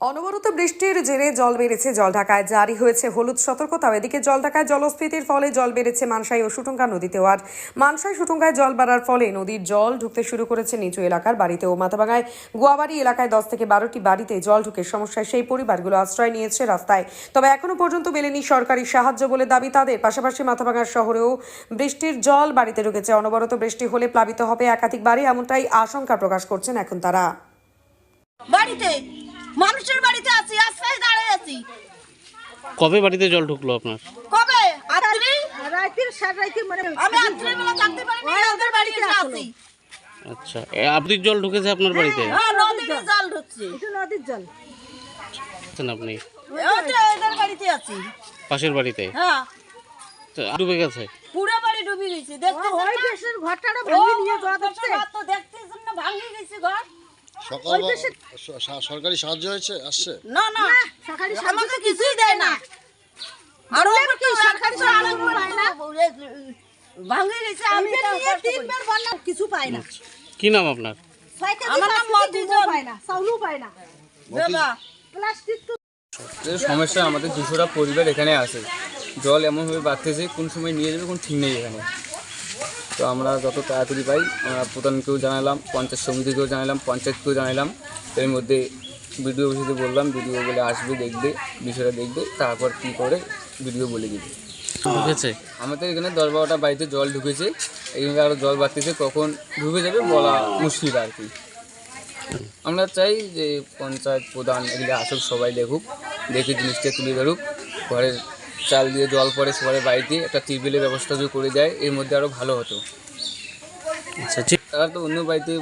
অনবরত বৃষ্টির জেরে জল বেড়েছে জলঢাকায় জারি হয়েছে হলুদ সতর্কতা। এদিকে জলঢাকায় জলস্ফীতির ফলে জল বেড়েছে মানসাই ও সুটুঙ্গা নদীতেও। আর মানসাই সুটুঙ্গায় জল বাড়ার ফলে নদীর জল ঢুকতে শুরু করেছে নিচু এলাকার বাড়িতে ও মাথাভাঙায় গোয়াবাড়ি এলাকায় দশ থেকে বারোটি বাড়িতে জল ঢুকে সমস্যায় সেই পরিবারগুলো আশ্রয় নিয়েছে রাস্তায়। তবে এখনও পর্যন্ত মেলেনি সরকারি সাহায্য বলে দাবি তাদের। পাশাপাশি মাথাভাঙার শহরেও বৃষ্টির জল বাড়িতে ঢুকেছে। অনবরত বৃষ্টি হলে প্লাবিত হবে একাধিক বাড়ি এমনটাই আশঙ্কা প্রকাশ করছেন এখন তারা। বাড়িতে মানুষের বাড়িতে আছি আশ্রয় দাঁড়িয়ে আছি। কবে বাড়িতে জল ঢুকলো আপনার? কবে? রাইতে মানে আমি আত্রির বেলা থাকতে ওদের বাড়িতে আছি আচ্ছা এ, আবদির জল ঢুকেছে আপনার বাড়িতে? হ্যাঁ নদীতে জল। ঢুকছে। এটা নদীর জল। আছেন আপনি? ওটা এদের বাড়িতে আছি। পাশের বাড়িতে? হ্যাঁ। তো ডুবে গেছে? পুরো বাড়ি ডুবে গেছে দেখতে ওই দেশের ঘরটাটা ভেঙে নিয়ে যাওয়া হচ্ছে তো দেখতেছেন না ভাঙে গেছে ঘর সকাল সরকারি সাহায্য হয়েছে? আসছে? না না। সরকারি আমাকে কিছুই দেয় না। আর ওপর কি সরকারি সাহায্য পায় না। ভাঙে গেছে আমি তো তিনবার বন্যা কিছু পায় না। কি নাম আপনার? আমার নাম কেজি পায় না চাউলও পায় না। বাবা প্লাস্টিক তো যে সমস্যা আমাদের দুশোটা পরিবার এখানে আছে। জল এমনভাবে বাড়তেছে কোন সময় নিয়ে যাবে কোন ঠিক নেই এখানে। তো আমরা যত তাড়াতাড়ি পাই আমরা প্রধানকেও জানালাম পঞ্চায়েত সমিতিকেও জানালাম পঞ্চায়েতকেও জানালাম। এর মধ্যে বিডিও অফিসে বললাম বিডিও বলে আসবে দেখবে বিষয়টা দেখবে তারপর কী করে বিডিও বলে দিবে। ঢুকেছে? আমাদের এখানে দশ বারোটা বাড়িতে জল ঢুকেছে এখানে আরও জল বাড়তেছে কখন ঢুকে যাবে বলা মুশকিল আর কি। আমরা চাই যে পঞ্চায়েত প্রধান এগুলো আসুক সবাই দেখুক দেখে জিনিসটা তুলে ধরুক ঘরের চাল দিয়ে জল পড়ে সবার বাড়িতে একটা টিউবওয়েলের ব্যবস্থা যদি করে দেয় এর মধ্যে আরও ভালো হতো। আচ্ছা ঠিক তারা তো অন্য বাড়িতে